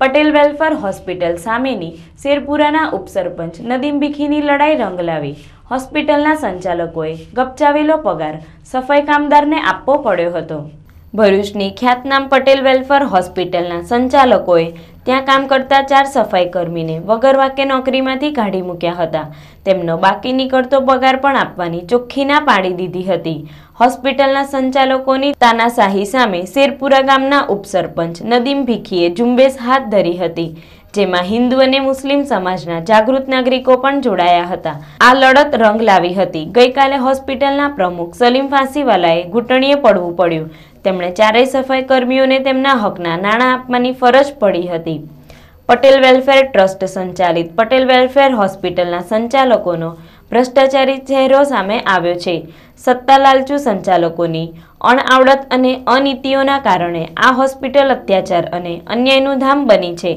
Patel welfare hospital સામેની શેરપુરાના ઉપસરપંચ નદીમ ભીખીની લડાઈ રંગ લાવી. હોસ્પિટલના સંચાલકોએ ગપચાવેલો પગાર સફાઈ કામદારને આપવો પડ્યો હતો. ભરૂચની ખ્યાતનામ પટેલ વેલફેર હોસ્પિટલના સંચાલકોએ ત્યાં કામ કરતા ચાર સફાઈ કર્મીને વગર વાકે નોકરીમાંથી કાઢી મૂક્યા હતા. તેમનો બાકી નીકળતો પગાર પણ આપવાની ચોખ્ખી ના પાડી દીધી હતી. હોસ્પિટલના સંચાલકોની તાનાશાહી સામે શેરપુરા ગામના ઉપસરપંચ નદીમ ભીખીએ ઝુંબેશ હાથ ધરી હતી, જેમાં હિન્દુ અને મુસ્લિમ સમાજના જાગૃત નાગરિકો પણ જોડાયા હતા. આ લડત રંગ લાવી હતી. ગઈકાલે હોસ્પિટલના પ્રમુખ સલીમ ફાંસીવાલાએ ઘૂંટણીએ પડવું પડ્યું. તેમણે ચારેય સફાઈ કર્મીઓને તેમના હકના નાણાં આપવાની ફરજ પડી હતી. પટેલ વેલફેર ટ્રસ્ટ સંચાલિત પટેલ વેલફેર હોસ્પિટલના સંચાલકોનો ભ્રષ્ટાચારી ચહેરો સામે આવ્યો છે. સત્તા લાલચુ સંચાલકોની અણઆવડત અને અનીતિઓના કારણે આ હોસ્પિટલ અત્યાચાર અને અન્યાયનું ધામ બની છે.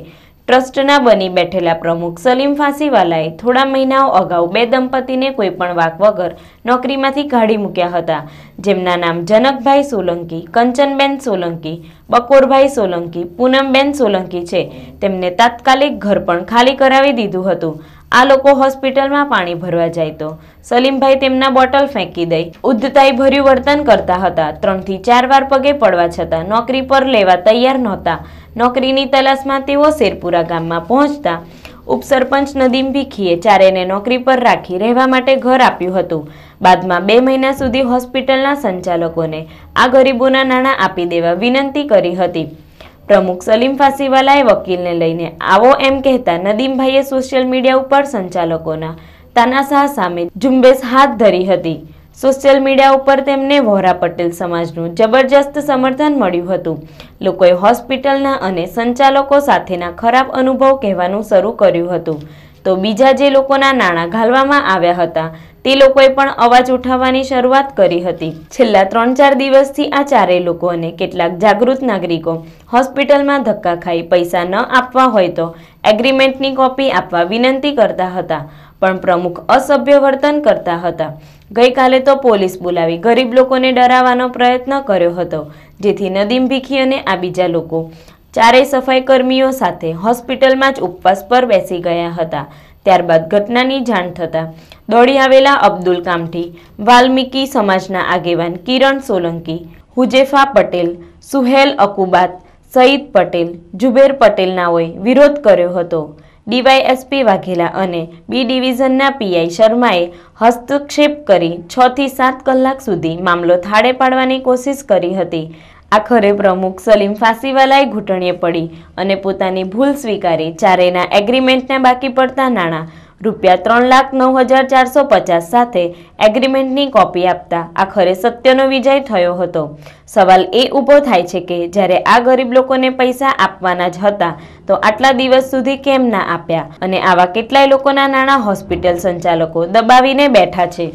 ટ્રસ્ટના બની બેઠેલા પ્રમુખ સલીમ ફાંસીવાલાએ થોડા મહિનાઓ અગાઉ બે દંપતીને કોઈપણ વાક વગર નોકરીમાંથી કાઢી મૂક્યા હતા. જેમના નામ જનકભાઈ સોલંકી, કંચનબેન સોલંકી, બકોરભાઈ સોલંકી, પૂનમબેન સોલંકી છે. તેમને તાત્કાલિક ઘર પણ ખાલી કરાવી દીધું હતું. આ લોકો હોસ્પિટલમાં પાણી ભરવા જાય તો. સલીમભાઈ તેમના બોટલ ફેંકી દઈ. ઉદ્ધતાઈ ભર્યું વર્તન કરતા હતા. ત્રણથી ચાર વાર પગે પડવા છતાં નોકરી પર લેવા તૈયાર નહોતા. નોકરીની તલાશમાં તેઓ શેરપુરા ગામમાં પહોંચતા. ઉપસરપંચ નદીમ ભીખીએ ચારેને નોકરી પર રાખી રહેવા માટે ઘર આપ્યું હતું. બાદમાં બે મહિના સુધી હોસ્પિટલના સંચાલકોને આ ગરીબોના નાણાં આપી દેવા વિનંતી કરી હતી. પ્રમુખ સલીમ ફાંસીવાલાએ વકીલને લઈને આવો એમ કહેતા નદીમભાઈએ સોશિયલ મીડિયા ઉપર સંચાલકોના તાનાશાહ સામે ઝુંબેશ હાથ ધરી હતી. સોશિયલ મીડિયા ઉપર તેમને વોરા પટેલ સમાજનું જબરજસ્ત સમર્થન મળ્યું હતું. લોકોએ હોસ્પિટલના અને સંચાલકો સાથેના ખરાબ અનુભવ કહેવાનું શરૂ કર્યું હતું. તો બીજા જે લોકોના નાણાં ઘાલવામાં આવ્યા હતા તે લોકોએ પણ અવાજ ઉઠાવવાની શરૂઆત કરી હતી. છેલ્લા ત્રણ ચાર દિવસથી આ ચારેય લોકો અને કેટલાક જાગૃત નાગરિકો હોસ્પિટલમાં ધક્કા ખાઈ પૈસા ન આપવા હોય તો એગ્રીમેન્ટની કોપી આપવા વિનંતી કરતા હતા, પણ પ્રમુખ અસભ્ય વર્તન કરતા હતા. ગઈકાલે તો પોલીસ બોલાવી ગરીબ લોકોને ડરાવવાનો પ્રયત્ન કર્યો હતો, જેથી નદીમ ભીખી અને આ બીજા લોકો ચારેય સફાઈ કર્મીઓ સાથે હોસ્પિટલમાં જ ઉપવાસ પર બેસી ગયા હતા. ત્યારબાદ ઘટનાની જાણ થતાં દોડી આવેલા અબ્દુલ કામઠી, વાલ્મીકી સમાજના આગેવાન કિરણ સોલંકી, હુજેફા પટેલ, સુહેલ અકુબાત, સઈદ પટેલ, જુબેર પટેલનાઓએ વિરોધ કર્યો હતો. ડીવાયએસપી વાઘેલા અને બી ડિવિઝનના પીઆઈ શર્માએ હસ્તક્ષેપ કરી છ થી સાત કલાક સુધી મામલો થાળે પાડવાની કોશિશ કરી હતી. આખરે પ્રમુખ સલીમ ફાંસીવાલાએ ઘૂંટણીએ પડી અને પોતાની ભૂલ સ્વીકારી. ચારેયના એગ્રીમેન્ટના બાકી પડતા નાણાં રૂપિયા ત્રણ લાખ નવ હજાર ચારસો પચાસ સાથે એગ્રીમેન્ટની કોપી આપતા આખરે સત્યનો વિજય થયો હતો. સવાલ એ ઊભો થાય છે કે જ્યારે આ ગરીબ લોકોને પૈસા આપવાના જ હતા, તો આટલા દિવસ સુધી કેમ ના આપ્યા? અને આવા કેટલાય લોકોના નાણાં હોસ્પિટલ સંચાલકો દબાવીને બેઠા છે.